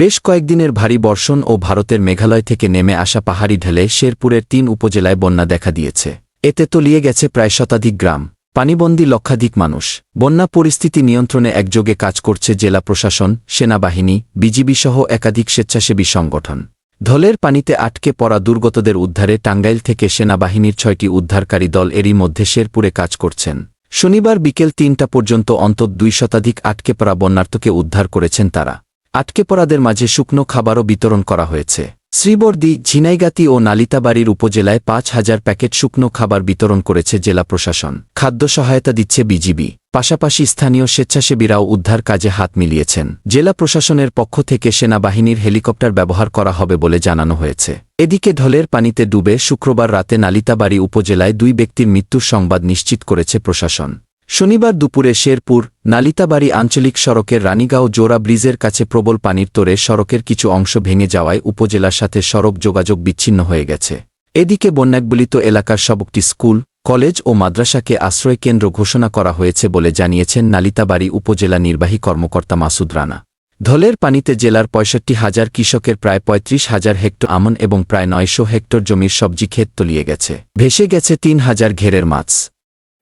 বেশ কয়েকদিনের ভারী বর্ষণ ও ভারতের মেঘালয় থেকে নেমে আসা পাহাড়ি ঢেলে শেরপুরের তিন উপজেলায় বন্যা দেখা দিয়েছে। এতে তলিয়ে গেছে প্রায় শতাধিক গ্রাম। পানিবন্দী লক্ষাধিক মানুষ। বন্যা পরিস্থিতি নিয়ন্ত্রণে একযোগে কাজ করছে জেলা প্রশাসন, সেনাবাহিনী, বিজিবি সহ একাধিক স্বেচ্ছাসেবী সংগঠন। ধলের পানিতে আটকে পড়া দুর্গতদের উদ্ধারে টাঙ্গাইল থেকে সেনাবাহিনীর ছয়টি উদ্ধারকারী দল এরই মধ্যে শেরপুরে কাজ করছেন। শনিবার বিকেল তিনটা পর্যন্ত অন্তত দুই শতাধিক আটকে পড়া বন্যার্থকে উদ্ধার করেছেন তারা। আটকে পড়াদের মাঝে শুকনো খাবারও বিতরণ করা হয়েছে। শ্রীবর্দী, ঝিনাইগাতি ও নালিতাবাড়ির উপজেলায় পাঁচ হাজার প্যাকেট শুকনো খাবার বিতরণ করেছে জেলা প্রশাসন। খাদ্য সহায়তা দিচ্ছে বিজিবি। পাশাপাশি স্থানীয় স্বেচ্ছাসেবীরাও উদ্ধার কাজে হাত মিলিয়েছেন। জেলা প্রশাসনের পক্ষ থেকে সেনাবাহিনীর হেলিকপ্টার ব্যবহার করা হবে বলে জানানো হয়েছে। এদিকে ঢলের পানিতে ডুবে শুক্রবার রাতে নালিতাবাড়ি উপজেলায় দুই ব্যক্তির মৃত্যুর সংবাদ নিশ্চিত করেছে প্রশাসন। শনিবার দুপুরে শেরপুর, নালিতাবাড়ি আঞ্চলিক সড়কের রানীগাঁও জোড়া ব্রিজের কাছে প্রবল পানির তোরে সড়কের কিছু অংশ ভেঙে যাওয়ায় উপজেলার সাথে সড়ক যোগাযোগ বিচ্ছিন্ন হয়ে গেছে। এদিকে বন্যাকবলিত এলাকার সবকটি স্কুল, কলেজ ও মাদ্রাসাকে আশ্রয় কেন্দ্র ঘোষণা করা হয়েছে বলে জানিয়েছেন নালিতাবাড়ি উপজেলা নির্বাহী কর্মকর্তা মাসুদ রানা। ধলের পানিতে জেলার পঁয়ষট্টি হাজার কৃষকের প্রায় পঁয়ত্রিশ হাজার হেক্টর আমন এবং প্রায় নয়শো হেক্টর জমির সবজি ক্ষেত তলিয়ে গেছে। ভেসে গেছে তিন হাজার ঘেরের মাছ।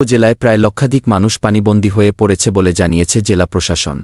উপজেলায় প্রায় লক্ষাধিক মানুষ পানিবন্দী হয়ে পড়েছে বলে জানিয়েছে জেলা প্রশাসন।